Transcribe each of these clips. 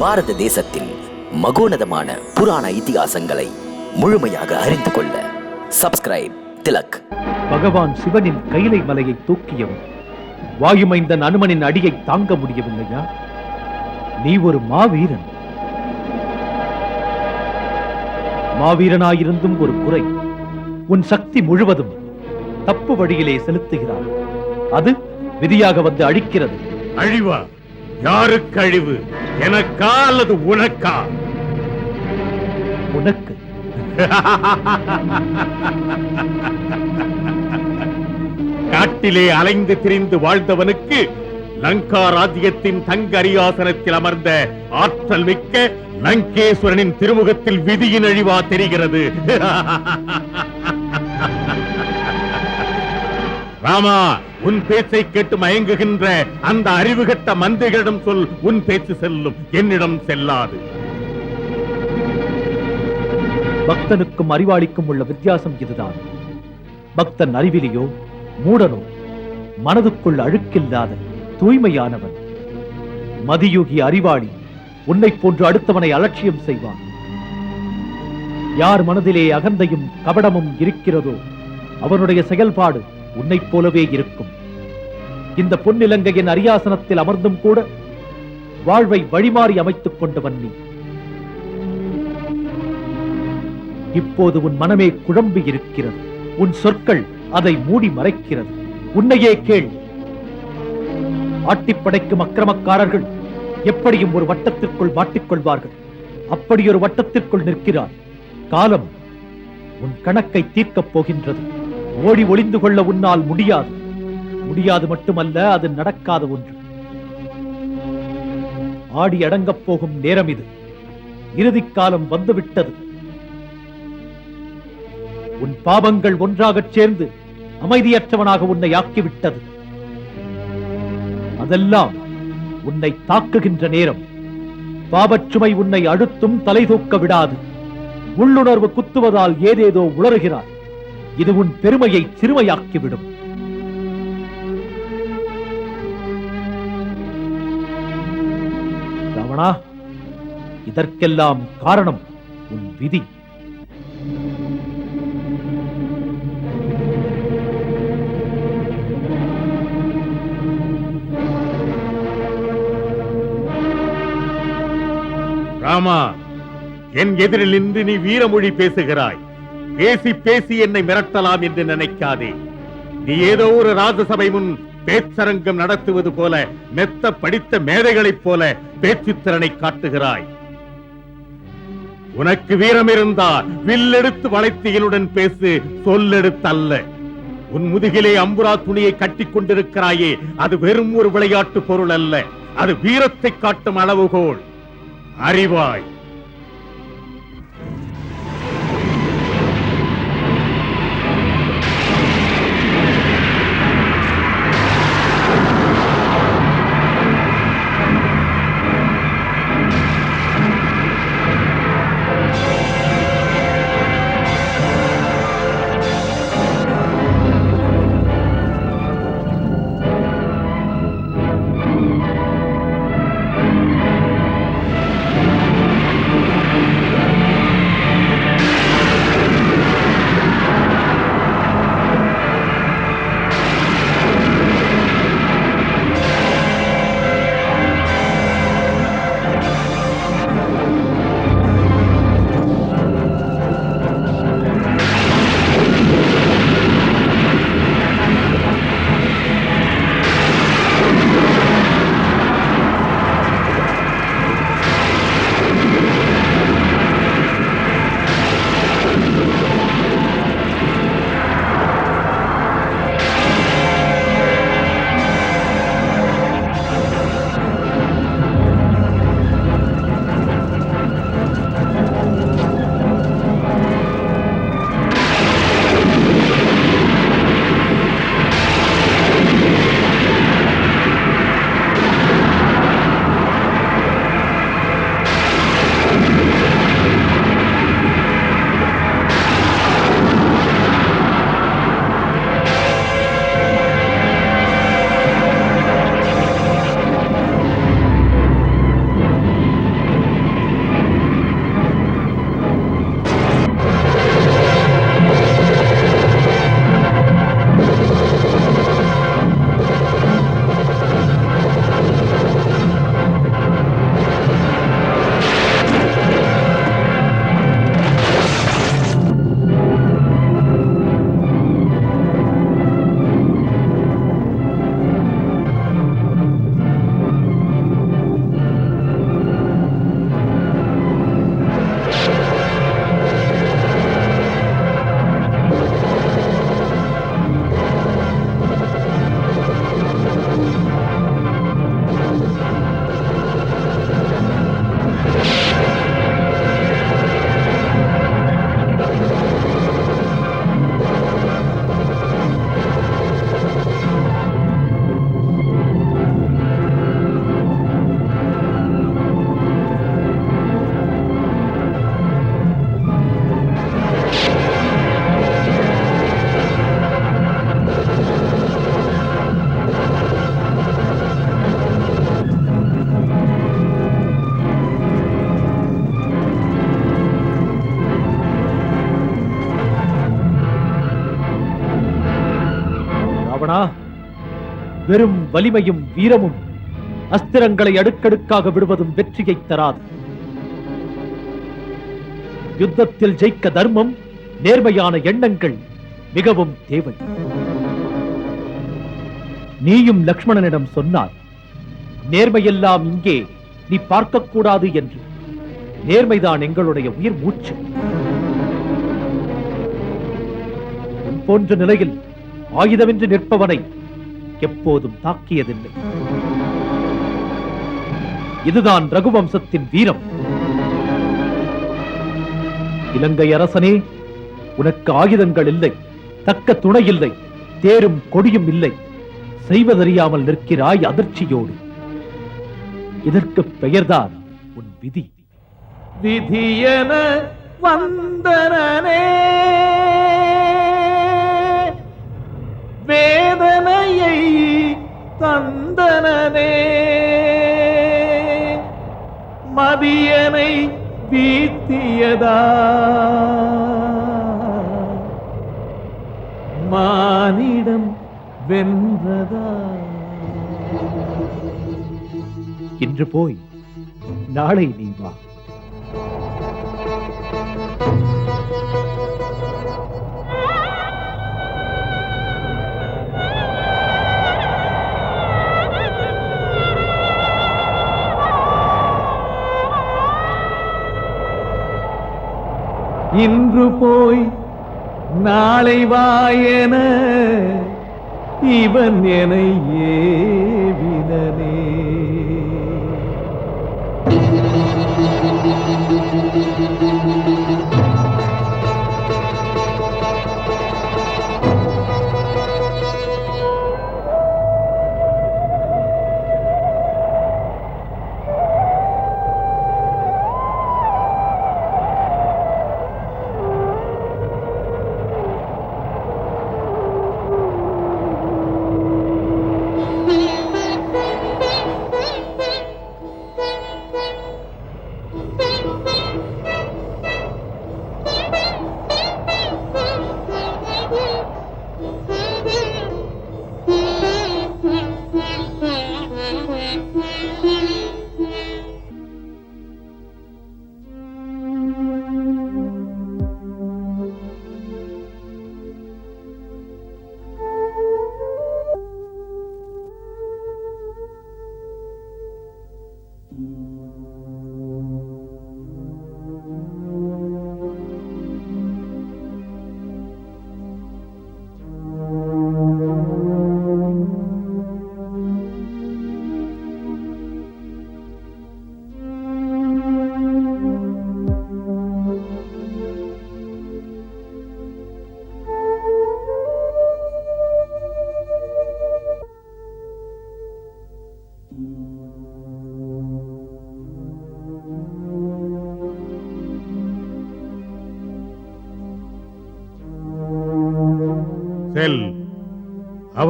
பாரத தேசத்தின் மகோனதமான புராண இதிகாசங்களை முழுமையாக அறிந்து கொள்ள சப்ஸ்கிரைப் திலக். பகவான் சிவனின் கைலை மலையை தூக்கியவன் வாயுமைந்தன் அனுமனின் அடியை தாங்க முடியவில்லையா? நீ ஒரு மாவீரன். மாவீரனாயிருந்தும் ஒரு குறை உன் சக்தி முழுவதும் தப்பு வழியிலே செலுத்துகிறார். அது விதியாக வந்து அழிக்கிறது. அழிவா? யாருக்கு அழிவு? எனக்கா அல்லது உனக்கா? உனக்கு. காட்டிலே அலைந்து திரிந்து வாழ்ந்தவனுக்கு லங்கா ராஜ்யத்தின் தங்க அரியாசனத்தில் அமர்ந்த ஆற்றல் மிக்க லங்கேஸ்வரனின் திருமுகத்தில் விதியின் அழிவா தெரிகிறது. ராமா உன் பேச்சை கேட்டு மயங்குகின்ற அந்த அறிவுகட்ட மந்திரிகளிடம் சொல் உன் பேச்சு செல்லும் என்னிடம் செல்லாது. பக்தனுக்கும் அறிவாளிக்கும் உள்ள வித்தியாசம் இதுதான். பக்தன் அறிவிலியோ மூடனோ மனதுக்குள் அழுக்கில்லாத தூய்மையானவன். மதியுகி அறிவாளி உன்னைப் போன்று அடுத்தவனை அலட்சியம் செய்வான். யார் மனதிலே அகந்தையும் கபடமும் இருக்கிறதோ அவனுடைய செயல்பாடு உன்னைப் போலவே இருக்கும். இந்த பொன்னிலங்கையின் அரியாசனத்தில் அமர்ந்தும் கூட வாழ்வை வழிமாறி அமைத்துக் கொண்டவன் நீ இப்போது உன் மனமே குழம்பி இருக்கிறது. உன் சொற்கள் அதை மூடி மறைக்கிறது. உன்னையே கேள். ஆட்டிப்படைக்கும் அக்கிரமக்காரர்கள் எப்படியும் ஒரு வட்டத்திற்குள் மாட்டிக்கொள்வார்கள். அப்படி ஒரு வட்டத்திற்குள் நிற்கிறார். காலம் உன் கணக்கை தீர்க்கப் போகின்றது. ஓடி ஒளிந்து கொள்ள உன்னால் முடியாது. முடியாது மட்டுமல்ல அது நடக்காத ஒன்று. ஆடி அடங்கப் போகும் நேரம் இது. இறுதிக் காலம் வந்துவிட்டது. உன் பாவங்கள் ஒன்றாகச் சேர்ந்து அமைதியற்றவனாக உன்னை ஆக்கிவிட்டது. அதெல்லாம் உன்னை தாக்குகின்ற நேரம். பாவச்சுமை உன்னை அழுத்தும் தலை தூக்க விடாது. உள்ளுணர்வு குத்துவதால் ஏதேதோ உளறுகிறார் இது உன் பெருமையை சிறுமையாக்கிவிடும். ராவணா இதற்கெல்லாம் காரணம் உன் விதி. ராமா என் எதிரிலிருந்து நீ வீரமொழி பேசுகிறாய். பேசி பேசி என்னை மிரட்டலாம் என்று நினைக்காதே. நீ ஏதோ ஒரு ராஜசபை முன் பேச்சரங்கம் நடத்துவது போல மெத்த படித்த மேதைகளைப் போல பேச்சுத்திறனை காட்டுகிறாய். உனக்கு வீரம் இருந்தால் வில்லெடுத்து வளைத்து பேசு சொல்லெடுத்து அல்ல உன் முதுகிலே அம்புரா துணியை கட்டிக் கொண்டிருக்கிறாயே அது வெறும் ஒரு விளையாட்டு பொருள் அல்ல. அது வீரத்தை காட்டும் அளவுகோல். அறிவாய். வெறும் வலிமையும் வீரமும் அஸ்திரங்களை அடுக்கடுக்காக விடுவதும் வெற்றியை தராது. யுத்தத்தில் ஜெயிக்க தர்மம் நேர்மையான எண்ணங்கள் மிகவும் தேவை. நீயும் லக்ஷ்மணனிடம் சொன்னார் நேர்மையெல்லாம் இங்கே நீ பார்க்கக்கூடாது என்று. நேர்மைதான் எங்களுடைய உயிர் மூச்சு. போன்ற நிலையில் ஆயுதமின்றி நிற்பவனை எப்போதும் தாக்கியதில்லை. இதுதான் ரகுவம்சத்தின் வீரம். இலங்கை அரசனே உனக்கு ஆயுதங்கள் இல்லை தக்க துணை இல்லை தேரும் கொடியும் இல்லை. செய்வதறியாமல் நிற்கிறாய் அதிர்ச்சியோடு. இதற்கு பெயர்தான் உன் விதி. விதியன வந்தனே தந்தனே மதியனை வீத்தியதா மானிடம் வென்றதா. இன்று போய் நாளை நீ வா. இன்று போய் நாளை வாயன இவன் என ஏ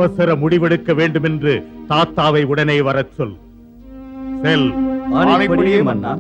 அவசர முடிவெடுக்க வேண்டும் என்று தாத்தாவை உடனே வரச் சொல். செல். மன்னா.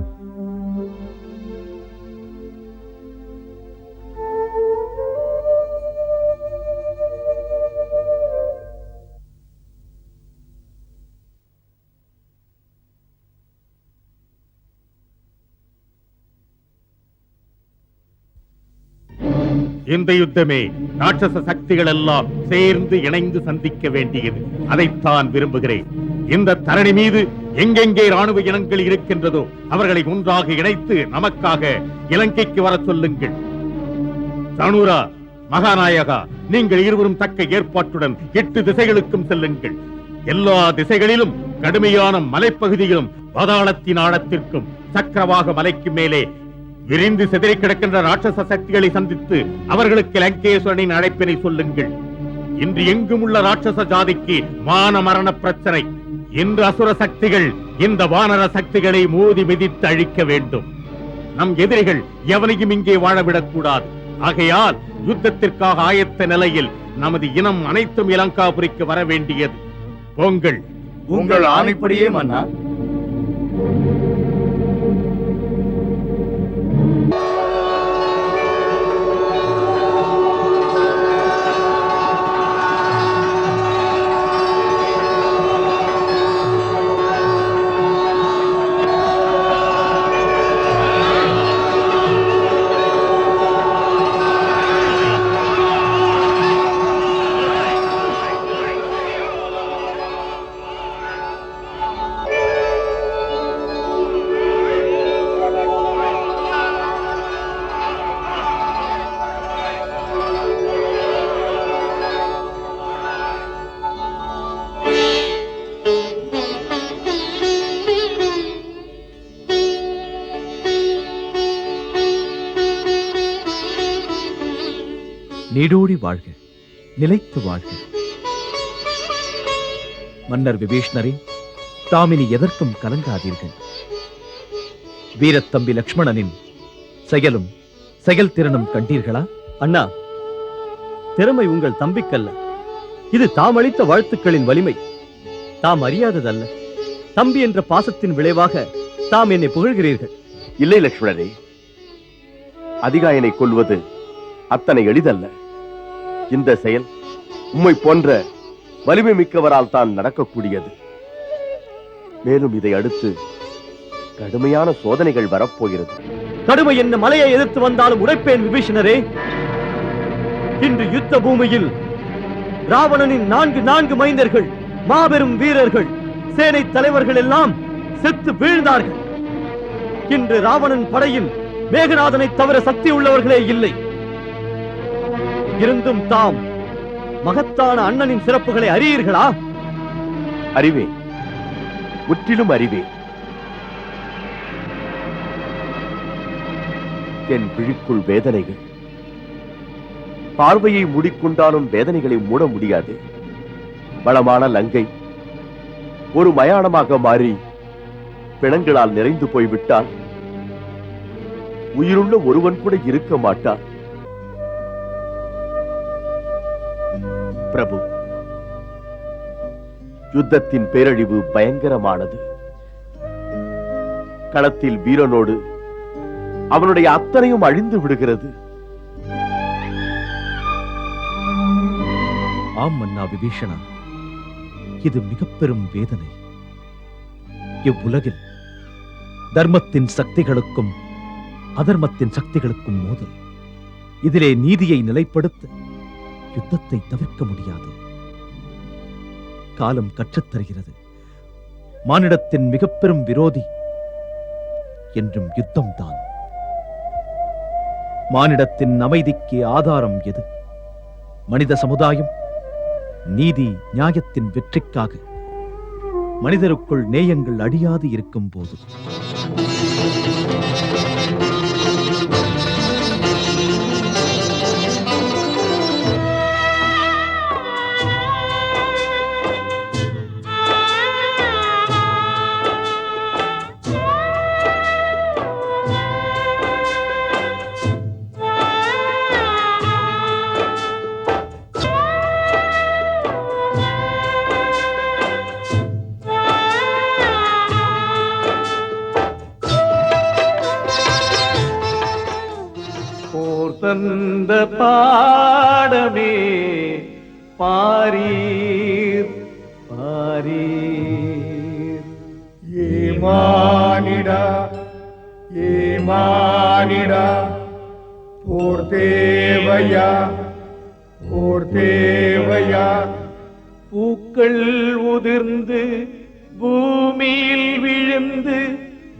இந்த யுத்தமே ராட்சச சக்திகள் எல்லாம் சேர்ந்து இணைந்து சந்திக்க வேண்டியது. அதைத்தான் விரும்புகிறேன். இந்த தரணி மீது எங்கெங்கே ராணுவ இனங்கள் இருக்கின்றதோ அவர்களை ஒன்றாக இணைத்து நமக்காக இலங்கைக்கு வர சொல்லுங்கள். தனுரா மகாநாயகா நீங்கள் இருவரும் தக்க ஏற்பாட்டுடன் எட்டு திசைகளுக்கும் செல்லுங்கள். எல்லா திசைகளிலும் கடுமையான மலைப்பகுதியிலும் பதாளத்தின் ஆழத்திற்கும் சக்கரவாக மலைக்கு மேலே விரிந்து சிதறி கிடக்கின்ற ராட்சச சக்திகளை சந்தித்து அவர்களுக்கு லங்கேஸ்வரனின் அழைப்பினை சொல்லுங்கள். இன்று எங்கும் உள்ள ராட்சச ஜாதிக்கு மான மரண பிரச்சனை. இன்று அசுர சக்திகள் இந்த வானர சக்திகளை மோதி மிதித்து அழிக்க வேண்டும். நம் எதிரிகள் எவனையும் இங்கே வாழவிடக் கூடாது ஆகையால் யுத்தத்திற்காக ஆயத்த நிலையில் நமது இனம் அனைத்தும் இலங்காபுரிக்கு வர வேண்டியது போங்கள். உங்கள் ஆணைப்படியே மன்னா. நீடோடி வாழ்க நிலைத்து வாழ்க. மன்னர் விபீஷ்ணரே தாமினி எதற்கும் கலங்காதீர்கள். வீரத்தம்பி லக்ஷ்மணனின் செயலும் செயல்திறனும் கண்டீர்களா? அண்ணா திறமை உங்கள் தம்பிக்கல்ல. இது தாம் அளித்த வாழ்த்துக்களின் வலிமை. தாம் அறியாததல்ல. தம்பி என்ற பாசத்தின் விளைவாக தாம் என்னை புகழ்கிறீர்கள். இல்லை லக்ஷ்மணரே அதிகாயனை கொல்வது அத்தனை எளிதல்ல. இந்த செயல் உம்மை போன்ற வலிமை மிக்கவரால் தான் நடக்கக்கூடியது. மேலும் இதை அடுத்து கடுமையான சோதனைகள் வரப்போகிறது. கடுமை என்ன மலையை எதிர்த்து வந்தாலும் உடைப்பேன் விபீஷணரே. இன்று யுத்த பூமியில் ராவணனின் நான்கு நான்கு மைந்தர்கள் மாபெரும் வீரர்கள் சேனை தலைவர்கள் எல்லாம் செத்து வீழ்ந்தார்கள். இன்று ராவணன் படையில் மேகநாதனை தவிர சக்தி உள்ளவர்களே இல்லை. இருந்தும் தாம் மகத்தான அண்ணனின் சிறப்புகளை அறியீர்களா? அறிவே. முற்றிலும் அறிவே. என் விழிக்குள் வேதனைகள். பார்வையை மூடிக்கொண்டாலும் வேதனைகளை மூட முடியாது. வளமான லங்கை ஒரு மயானமாக மாறி பிணங்களால் நிறைந்து போய்விட்டால் உயிருள்ள ஒருவன் கூட இருக்க மாட்டான். பிரபு யுத்தத்தின் பேரழிவு பயங்கரமானது. களத்தில் வீரனோடு அவனுடைய அத்தனையும் அழிந்து விடுகிறது. ஆம் அண்ணா விபீஷணா இது மிக பெரும் வேதனை. இவ்வுலகில் தர்மத்தின் சக்திகளுக்கும் அதர்மத்தின் சக்திகளுக்கும் மோதல். இதிலே நீதியை நிலைப்படுத்த யுத்தத்தை தவிர்க்க முடியாது. காலம் கற்றுத் தருகிறது. மானிடத்தின் மிக பெரும் விரோதி என்றும் யுத்தம்தான். மானிடத்தின் அமைதிக்கு ஆதாரம் எது? மனித சமுதாயம் நீதி நியாயத்தின் வெற்றிக்காக. மனிதருக்குள் நேயங்கள் அழியாது இருக்கும் போது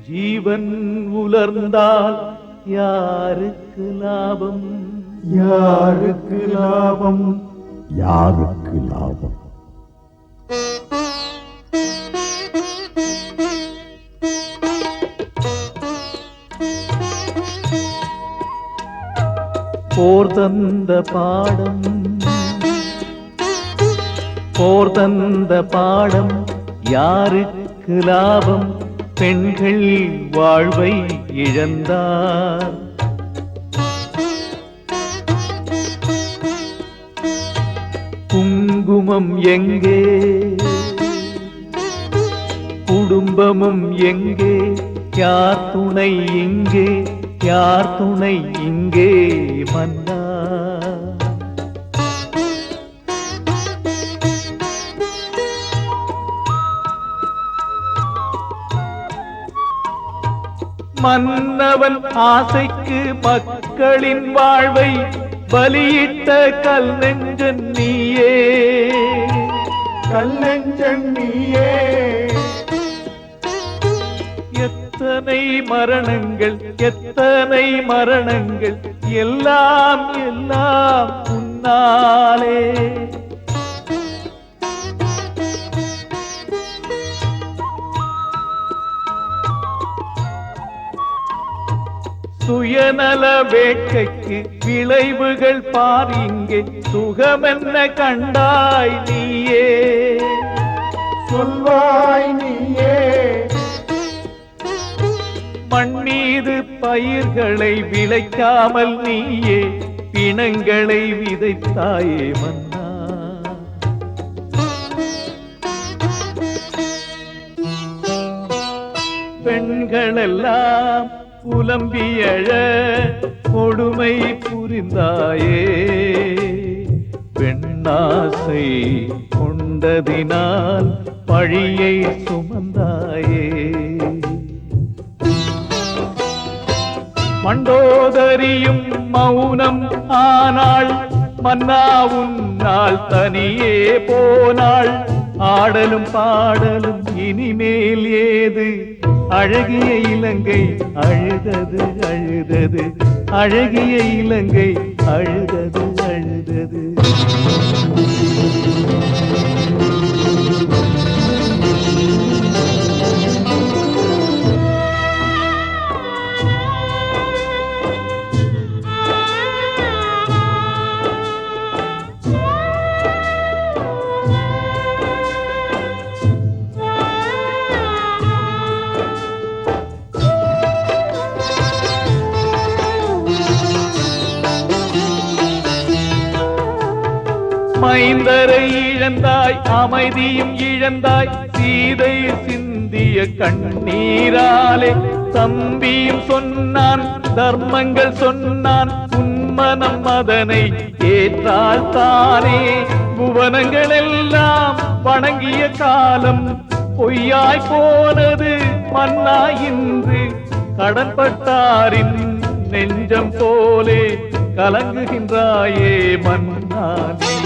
ஜீவன் உலர்ந்தால் யாருக்கு லாபம்? யாருக்கு லாபம்? யாருக்கு லாபம்? போர் தந்த பாடம். போர் தந்த பாடம் யாருக்கு லாபம்? பெண்கள் வாழ்வை இழந்தார். குங்குமம் எங்கே? குடும்பமும் எங்கே? யார் துணை இங்கே? யார் துணை இங்கே? மன்னா மன்னவன் ஆசைக்கு மக்களின் வாழ்வை பலியிட்ட கல் நெஞ்சன் நீயே. கல்லெஞ்சன் நீயே. எத்தனை மரணங்கள் எத்தனை மரணங்கள் எல்லாம் எல்லாம் உன்னாலே. சுயநல வேட்கைக்கு விளைவுகள் பார் இங்கே. சுகமென்ன கண்டாய் நீயே. சொல்வாய் நீயே. மண் மீது பயிர்களை விளைக்காமல் நீயே. பிணங்களை விதைத்தாயே மன்னா. பெண்களெல்லாம் புலம்பியழ கொடுமை புரிந்தாயே. பெண்ணாசை கொண்டதினால் பழியை சுமந்தாயே. மண்டோதரியும் மௌனம் ஆனாள் மன்னா உன்னால் தனியே போனாள். ஆடலும் பாடலும் இனிமேல் ஏது? அழகிய இலங்கை அழுதது அழுதது. அழகிய இலங்கை அழுதது அழுதது. அமைதியும் இழந்தாய். சீதை சிந்திய கண்ணீராலே தம்பியும் சொன்னான் தர்மங்கள் சொன்னான் உன்மனம் அதனை ஏற்றால் தானே. புவனங்கள் எல்லாம் வணங்கிய காலம் பொய்யாய் போனது மன்னா இன்று. கடன்பட்டாரின் நெஞ்சம் போலே கலங்குகின்றாயே மன்னானே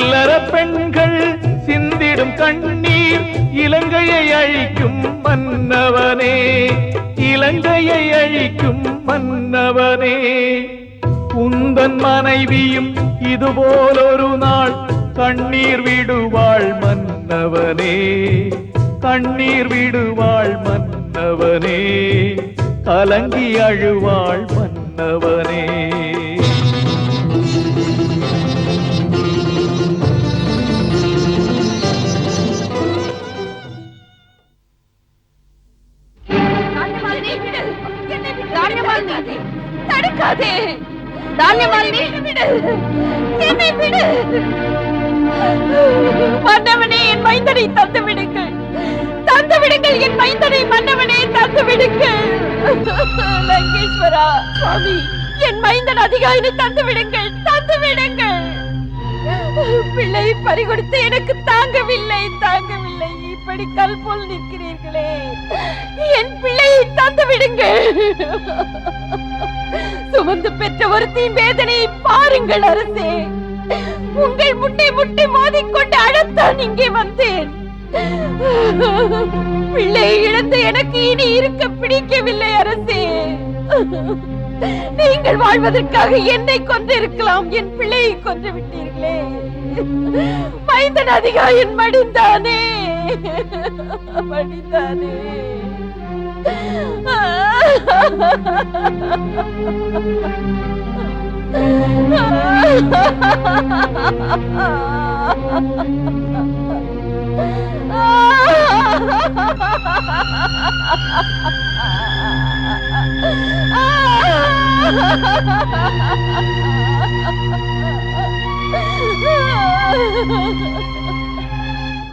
இல்லற பெண்கள் சிந்திடும் கண்ணீர் இலங்கையை அழிக்கும் மன்னவனே இலங்கையை அழிக்கும் மன்னவனே. உந்தன் மனைவியும் இதுபோலொரு நாள் கண்ணீர் விடுவாள் மன்னவனே கண்ணீர் விடுவாள் மன்னவனே கலங்கி அழுவாள் மன்னவனே. தடுக்காதே தானியமாலினி விடு. என்னை விடு. மன்னவனே என் மைந்தனை தந்து விடுங்கள். தந்து விடுங்கள் என் மைந்தனை மன்னவனே தந்து விடுங்கள். லங்கேஸ்வரா சுவாமி என் மைந்தன் அதிகாரினை தந்து விடுங்கள் தந்து விடுங்கள். பிள்ளை பறிகொடுத்து எனக்கு தாங்கவில்லை தாங்கவில்லை. இப்படி கல் போல் நிற்கிறீர்களே. என் பிள்ளையை தந்து விடுங்கள். சுமந்து பெற்ற ஒருத்தின் வேதனையை பாருங்கள் அரசே. உங்கள் முட்டை முட்டை மோதிக்கொண்டு அழத்தான் இங்கே வந்தேன். பிள்ளை இழந்து எனக்கு இனி இருக்க பிடிக்கவில்லை அரசே. நீங்கள் வாழ்வதற்காக என்னை கொன்றிருக்கலாம் என் பிள்ளையை கொன்று விட்டீர்களே. மைந்தன் அதிகாயன் மடிந்தானே. மடிந்தானே.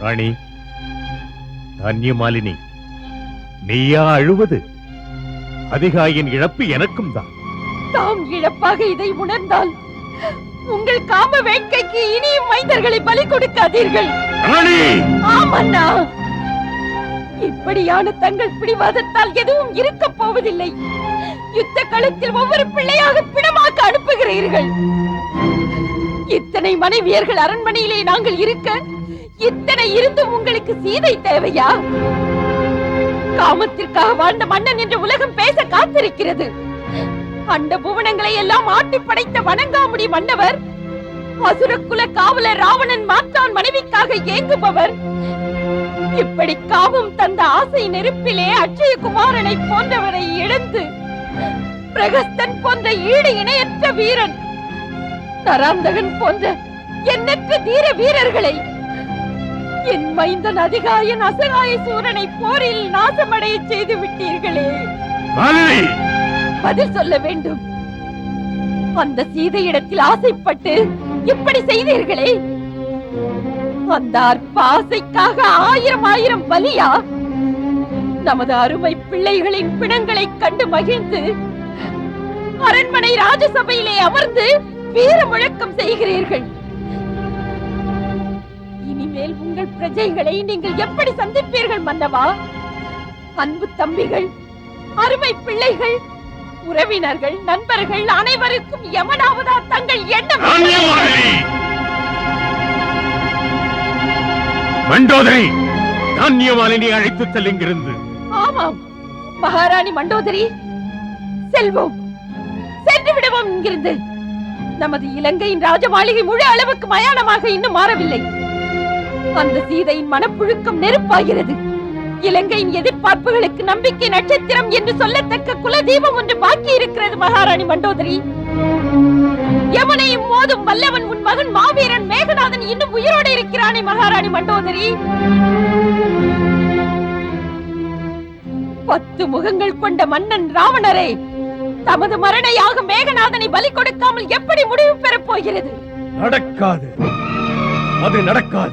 ராணி தன்யமாலினி நீயா அழுவது? அதிகாயின் இழப்பு எனக்கும் தான். தாம் இழப்பாக இதை உணர்ந்தால் உங்கள் காம வேட்கைக்கு இனியும் மைந்தர்களை பலி கொடுக்காதீர்கள். ஆமண்ணா இப்படியான தங்கள் பிடிவாதத்தால் எதுவும் இருக்கப் போவதில்லை. யுத்த களத்தில் ஒவ்வொரு பிள்ளையாக பிணமாக்க அனுப்புகிறீர்கள். இத்தனை மனைவியர்கள் அரண்மனையிலே நாங்கள் இருக்க இத்தனை இருந்தும் உங்களுக்கு சீதை தேவையா? காமத்திற்காக வாழ்ந்த மன்னன் என்று உலகம் பேச காத்திருக்கிறது. அண்ட புவனங்களை எல்லாம் ஆட்டி படைத்த வணங்காமுடி மன்னவர் அசுரக்குல காவலர் ராவணன் மாற்றான் மனைவிக்காக ஏங்குபவர். இப்படி காமம் தந்த ஆசை நெருப்பிலே அட்சய குமாரனை போன்றவரை இழந்து பிரகஸ்தன் போன்ற ஈடு இணையற்ற வீரன் தராந்தகன் போன்ற எண்ணற்ற தீர வீரர்களை என் மைந்தன் அதிகாயன் அசகாய சூரனை போரில் நாசமடைய செய்து விட்டீர்களே. பதில் சொல்ல வேண்டும். அந்த சீதையிடத்தில் ஆசைப்பட்டு இப்படி செய்தீர்களே. அந்த அற்ப ஆசைக்காக ஆயிரம் ஆயிரம் பலியா? நமது அருமை பிள்ளைகளின் பிணங்களைக் கண்டு மகிழ்ந்து அரண்மனை ராஜசபையிலே அமர்ந்து வீர முழக்கம் செய்கிறீர்கள். இனிமேல் உங்கள் பிரஜைகளை நீங்கள் எப்படி சந்திப்பீர்கள் மன்னவா? அன்பு தம்பிகள் அருமை பிள்ளைகள் உறவினர்கள் நண்பர்கள் அனைவருக்கும் எமனாவதா தங்கள் எண்ணம்? மண்டோதரி தானியமாலினி அழைத்துச் செல் இங்கிருந்து. ஆமாம். மகாராணி மண்டோதரி செல்வோம். சென்று விடுவோம் இங்கிருந்து. நமது இலங்கையின் ராஜ மாளிகை முழு அளவுக்கு மயானமாக இன்னும் மாறவில்லை. அந்த சீதையின் மனப்புழுக்கம் நெருப்பாகிறது. இலங்கையின் எதிர்பார்ப்புகளுக்கு நம்பிக்கை நட்சத்திரம் என்று சொல்லத்தக்க குலதீபம் ஒன்று பாக்கி இருக்கிறது மகாராணி மண்டோதரி. யமுனையும் மோதும் வல்லவன் உன் மகன் மாவீரன் மேகநாதன் இன்னும் உயிரோடு இருக்கிறானே மகாராணி மண்டோதரி. பத்து முகங்கள் கொண்ட மன்னன் ராவணரே தமது மரணையாக மேகநாதனை பலி கொடுக்காமல் எப்படி முடிவு பெறப் போகிறது? நடக்காது. அது நடக்காது.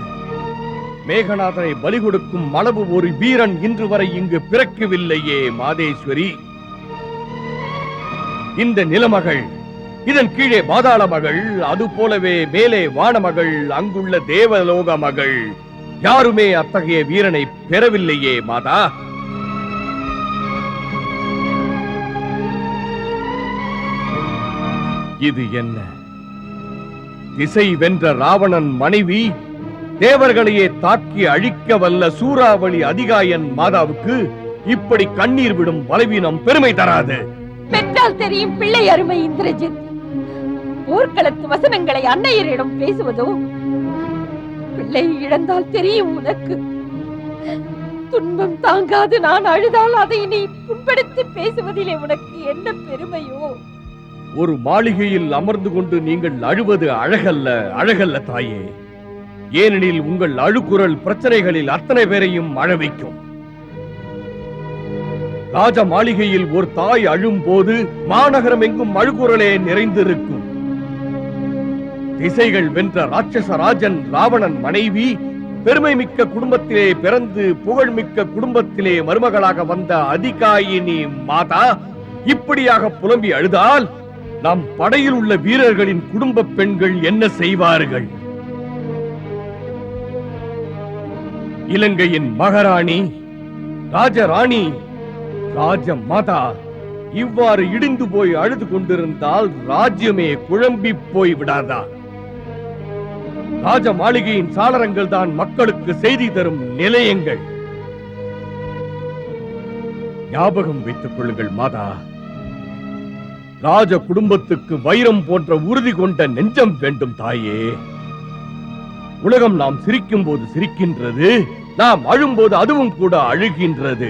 மேகநாதனை பலி கொடுக்கும் அளவு ஒரு வீரன் இன்று வரை இங்கு பிறக்கவில்லையே மாதேஸ்வரி. இந்த நிலமகள் இதன் கீழே பாதாள மகள் அது போலவே மேலே வானமகள் அங்குள்ள தேவலோக மகள். யாருமே அத்தகைய வீரனை பெறவில்லையே மாதா. இது என்ன? திசை வென்ற ராவணன் மனைவி தேவர்களையே தாக்கி அழிக்க வல்ல சூறாவளி அதிகாயன் மாதாவுக்கு இப்படி கண்ணீர் விடும் பலவீனம் பெருமை தராது. பெற்றால் தெரியும் பிள்ளை அருமை இந்திரஜித். போர்க்களத்து வசனங்களை அன்னையரிடம் பேசுவதோ? பிள்ளை இழந்தால் தெரியும் உனக்கு. துன்பம் தாங்காது நான் அழுதால் அதை நீ புண்படுத்தி பேசுவதிலே உனக்கு என்ன பெருமையோ? ஒரு மாளிகையில் அமர்ந்து கொண்டு நீங்கள் அழுவது அழகல்ல அழகல்ல தாயே. ஏனெனில் உங்கள் அழுக்குரல் பிரச்சனைகளில் அத்தனை பேரையும் அழவைக்கும் ராஜ மாளிகையில் ஒரு தாய் அழும்போது மாநகரம் எங்கும் அழுகுரலே நிறைந்திருக்கும். திசைகள் வென்ற ராட்சச ராஜன் ராவணன் மனைவி பெருமை மிக்க குடும்பத்திலே பிறந்து புகழ்மிக்க குடும்பத்திலே மருமகளாக வந்த அதிகாயினி மாதா இப்படியாக புலம்பி அழுதால் நம் படையில் உள்ள வீரர்களின் குடும்ப பெண்கள் என்ன செய்வார்கள்? இலங்கையின் மகாராணி ராஜராணி ராஜ மாதா இவ்வாறு இடிந்து போய் அழுது கொண்டிருந்தால் ராஜ்யமே குழம்பி போய் விடாதா ராஜ மாளிகையின் சாளரங்கள் தான் மக்களுக்கு செய்தி தரும் நிலையங்கள். ஞாபகம் வைத்துக் கொள்ளுங்கள் மாதா. ராஜ குடும்பத்துக்கு வைரம் போன்ற உறுதி கொண்ட நெஞ்சம் வேண்டும் தாயே. உலகம் நாம் சிரிக்கும் போது சிரிக்கின்றது நாம் அழும்போது அதுவும் கூட அழுகின்றது.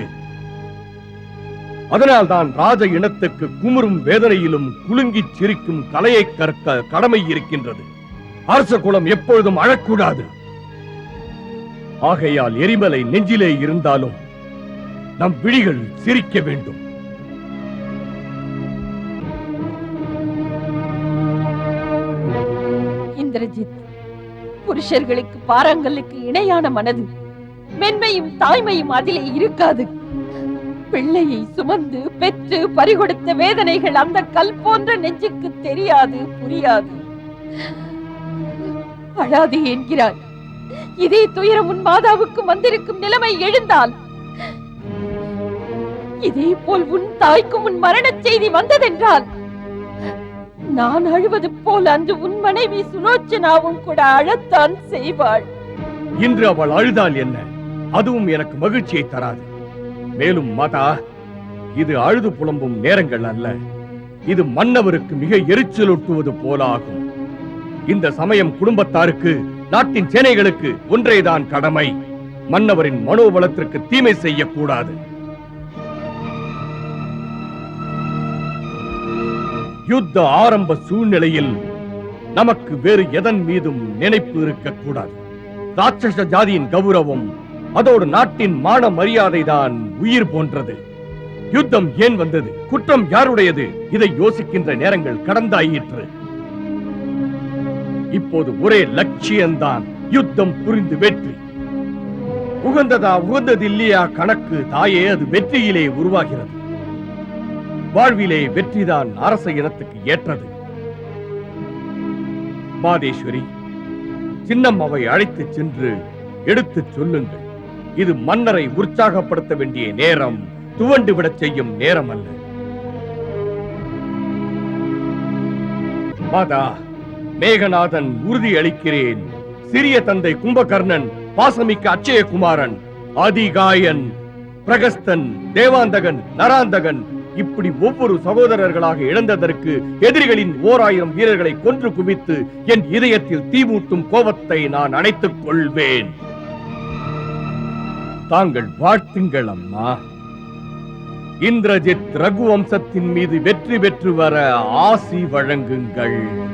அதனால்தான் ராஜ இனத்துக்கு குமுறும் வேதனையிலும் குலுங்கி சிரிக்கும் கலையை கற்க கடமை இருக்கின்றது. அரச குலம் எப்பொழுதும் அழக்கூடாது. ஆகையால் எரிமலை நெஞ்சிலே இருந்தாலும் நம் விழிகள் சிரிக்க வேண்டும். புருஷர்களுக்கு பாறாங்கல்லுக்கு இணையான மனது. மென்மையும் தாய்மையும் அதிலே இருக்காது. பிள்ளையை சுமந்து பெற்று பறிகொடுத்த வேதனைகள் அந்த கல் போன்ற நெஞ்சுக்கு தெரியாது புரியாது. அழாது என்கிறார். இதே துயரம் உன் மாதாவுக்கு வந்திருக்கும் நிலைமை எழுந்தால் இதே போல் உன் தாய்க்கும் உன் மரணச் செய்தி வந்ததென்றால் நான் அழுவது போல் அன்று உன் மனைவி சுலோச்சனாவும் கூட அழத்தான் செய்வாள். இன்று அவள் அழுதால் என்ன? அதுவும் எனக்கு மகிழ்ச்சியை தராது. மேலும் மாதா இது அழுது புலம்பும் நேரங்கள் அல்ல. இது மன்னவருக்கு மிக எரிச்சலூட்டுவது போலாகும். இந்த சமயம் குடும்பத்தாருக்கு நாட்டின் சேனைகளுக்கு ஒன்றேதான் கடமை. மன்னவரின் மனோபலத்திற்கு தீமை செய்யக்கூடாது. யுத்த ஆரம்ப சூழ்நிலையில் நமக்கு வேறு எதன் மீதும் நினைப்பு இருக்கக்கூடாது. ராட்சச ஜாதியின் கௌரவம் அதோடு நாட்டின் மான மரியாதை தான் உயிர் போன்றது. யுத்தம் ஏன் வந்தது? குற்றம் யாருடையது? இதை யோசிக்கின்ற நேரங்கள் கடந்தாயிற்று. இப்போது ஒரே லட்சியம்தான். யுத்தம் புரிந்து வெற்றி. உகந்ததா உகந்தது இல்லையா கணக்கு தாயே அது வெற்றியிலே உருவாகிறது. வாழ்விலே வெற்றிதான் அரச இனத்துக்கு ஏற்றது. மாதேஸ்வரி சின்னம்மாவை அழைத்துச் சென்று எடுத்து சொல்லுங்கள். இது மன்னரை உற்சாகப்படுத்த வேண்டிய நேரம் துவண்டு விடச் செய்யும் நேரம் அல்ல மாதா மேகநாதன் உறுதி அளிக்கிறேன். சிறிய தந்தை கும்பகர்ணன் பாசமிக்க அச்சயகுமாரன் அதிகாயன் பிரகஸ்தன் தேவாந்தகன் நராந்தகன் இப்படி ஒவ்வொரு சகோதரர்களாக இழந்ததற்கு எதிரிகளின் ஓர் ஆயிரம் வீரர்களை கொன்று குவித்து என் இதயத்தில் தீமூட்டும் கோபத்தை நான் அணைத்துக் கொள்வேன். தாங்கள் வாழ்த்துங்கள் அம்மா. இந்திரஜித் ரகுவம்சத்தின் மீது வெற்றி பெற்று வர ஆசி வழங்குங்கள்.